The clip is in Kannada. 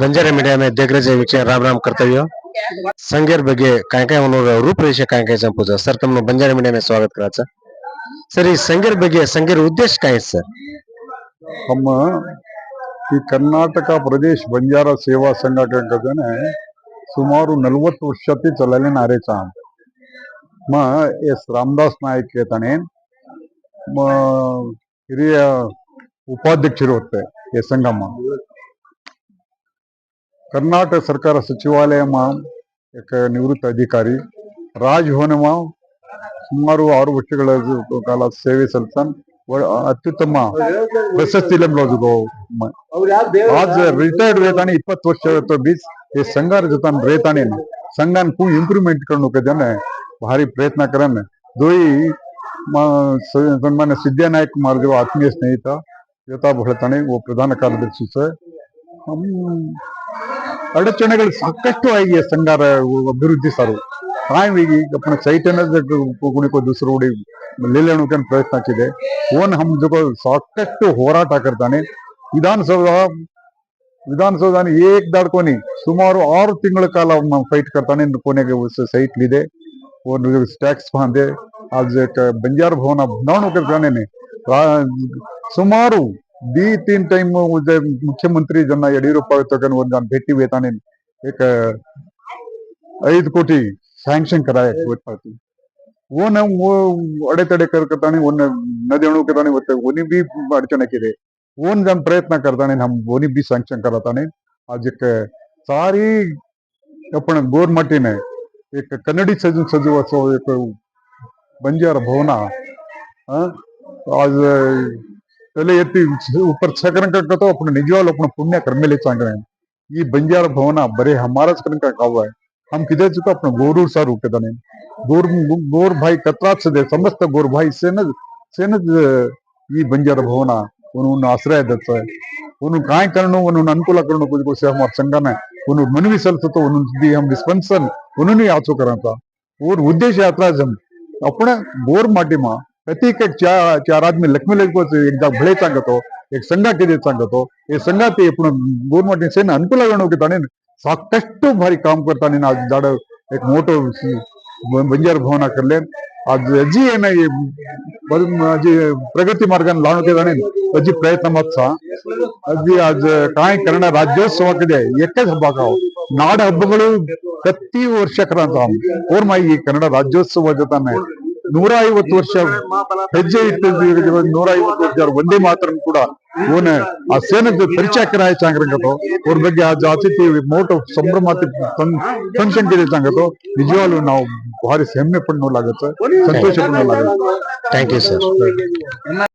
ಬಂಜಾರ ಮೀಡಿಯಾ ಮೇ ದೇಖ ರಹೇ ವೀಕ್ಷಕ ರಾಮ್ ಕರ್ತವ್ಯ. ಸಂಗೀರ್ ಬಗ್ಗೆ ಕಾಯಕಾಯ ಅನ್ನೋರ ರೂಪರೇಷೆ ಕಾಯಕಾಯ ಸಂಪೂಜ. ಸರ್ ತಮ್ಮ ಬಂಜಾರ ಮೀಡಿಯಾ ಮೇ ಸ್ವಾಗತ ಕರ ಸರ್ ಸರ್ ಈ ಸಂಗೀರ್ ಬಗ್ಗೆ ಸಂಗೀರ್ ಉದ್ದೇಶ ಕಾಯ ಸರ್? ನಮ್ಮ ಈ ಕರ್ನಾಟಕ ಪ್ರದೇಶ ಬಂಜಾರ ಸೇವಾ ಸಂಘ ಸುಮಾರು ನಲವತ್ತು ವರ್ಷತಿ ಚಲನೆ ನಾರೇಚ ಮ ಎಸ್ ರಾಮದಾಸ್ ನಾಯಕ್ ಮ ಹಿರಿಯ ಉಪಾಧ್ಯಕ್ಷರು ಹೊತ್ತೆ ಎಸ್ ಸಂಗಮ್ಮ. ಕರ್ನಾಟಕ ಸರ್ಕಾರ ಸಚಿವಾಲಯમાં ನಿವೃತ್ತ ಅಧಿಕಾರಿ ರಾಜಭವನ ಹೋನಮಾ ಸುಮಾರು ಆರು ವರ್ಷಗಳ ಕಾಲ ಸೇವೆ ಸಲ್ಲಿಸನ್. ಅತ್ಯುತ್ತಮ ಪ್ರಶಸ್ತಿ ರಿಟೈರ್ಡ್ ರೇತಾನೆ ಇಪ್ಪತ್ತು ವರ್ಷ ಬೀಸ್ ಈ ಸಂಘಾರ ಜೊತೆ ರೇತಾನೆ ಸಂಘನ್ ಕೂ ಇಂಪ್ರೂವ್ಮೆಂಟ್ ಕಣ್ಣು ಜನ ಭಾರಿ ಪ್ರಯತ್ನ ಕರನ್ ದೋಯಿ ಸನ್ಮಾನ್ಯ ಸಿದ್ಧಾನಾಯಕ್ ಮಾರ್ದೇವ ಆತ್ಮೀಯ ಸ್ನೇಹಿತ ಇವತ್ತಾ ಬಹಳ ಓ ಪ್ರಧಾನ ಕಾರ್ಯದರ್ಶಿ ಸರ್. ಅಡಚಣೆಗಳು ಸಾಕಷ್ಟು ಆಗಿ ಸಂಘಾರ ಅಭಿವೃದ್ಧಿ ಸಾರು ಕಾಯವಿಗಿ आपण ಚೈತನ್ಯದ कोणी दुसरं उडी लिहिण्याचा प्रयत्न केले कोण हम जो ಸಾಕಷ್ಟು ಹೋರಾಟ करताने ವಿಧಾನಸೌಧ ವಿಧಾನಸೌಧಾನ ಏಕ್ ದಾಡ್ಕೊನಿ ಸುಮಾರು ಆರು ತಿಂಗಳ ಕಾಲ ಫೈಟ್ करताने ಕೊನೆಗೆ ಸೈಟ್ ಲಿದೆ ಒಂದು ಟ್ಯಾಕ್ಸ್ ಬಾಂಧೆ आज एक बंजार भवन बनावणं करताने ಸುಮಾರು दी तीन टाइम ಮುಖ್ಯಮಂತ್ರಿ ಜನ ಯಡಿಯೂರಪ್ಪ ತಗೊಂಡು ಒಂದು ಭೇಟಿ ವೇತಾನೆ एक ಐದು ಕೋಟಿ ಸ್ಯಾಂಕ್ಷನ್ कराय होती वो न वो अडेतडे करताना वो नदी अणू करताना होते कोणी बी अडचण केले कोण जण प्रयत्न करताना हम कोणी बी सँक्शन करताना आज एक सारी आपण गोरमाटीने एक कन्नडी सजून सजीव असो एक बंजार भवना हं? आज એટલે એથી ઉપર છકરંકક હતો, પણ निजवालो अपने पुण्य कर्म ले चांग रहे हैं ये बंजार भवना बरे हमारा छकरण का हुआ है हम किधर चुका अपने गोरूर सा रूप दने गोर गोर भाई कतरा से दे समस्त गोर भाई सेनज सेनज ये बंजार भवना उन्होंने आश्रय देता है उन्होंने काय करनो उन्होंने अनुकूल करनो कुछ कुछ हमारे संगठन है उन्होंने मन भी सलते तो उन्होंने दी हम डिस्पेंसन उन्होंने आचो करा था और उद्देश्य यात्रा जम अपना गोर माटी माँ प्रत्येक एक चार चार आदमी लक्ष्मी लेको एकदा भळे सांगतो एक संघ किती सांगतो हे संघात आपण गोर माटी सेन अनुकूल करणं की ताणे ಸಾಕಷ್ಟು ಭಾರಿ ಕಾಮ್ करताना आज झाड एक मोठं बंजार भवना करले आज जी आहे ना हे बर- जी प्रगती मार्गाने लावणं केलं नाही त्याची प्रयत्न मागचा ಅಜ್ಜಿ आज काय करणार ರಾಜ್ಯೋತ್ಸವಕ್ಕಿದೆ एकच ಹಬ್ಬ ಕಾವು ನಾಡ ಹಬ್ಬಗಳು ಪ್ರತಿ ವರ್ಷ ಕ್ರಾಂತ ಅವ್ರ ಮಾಯಿ ಈ ಕನ್ನಡ ರಾಜ್ಯೋತ್ಸವ ಜೊತಾನೆ ನೂರ ಐವತ್ತು ವರ್ಷ ಹೆಜ್ಜೆ ಇಟ್ಟಿರುವ ನೂರ ಐವತ್ತು ವರ್ಷ ಒಂದೇ ಮಾತ್ರ ಕೂಡ ಓನ ಆ ಸೇನದ ಪರಿಚಯಕರಾಯ ಚಾಂಗ್ರಂಗದು ಅವ್ರ ಬಗ್ಗೆ ಆ ಜಾತಿ ಮೋಟ ಸಂಭ್ರಮಾತಿ ಫಂಕ್ಷನ್ಗೆ ನಿಜವಾಗ್ಲು ನಾವು ಭಾರಿ ಹೆಮ್ಮೆ ಪಡೋಲಾಗುತ್ತೆ ಸಂತೋಷ ಪಡೋಲಾಗುತ್ತೆ ಥ್ಯಾಂಕ್ ಯು ಸರ್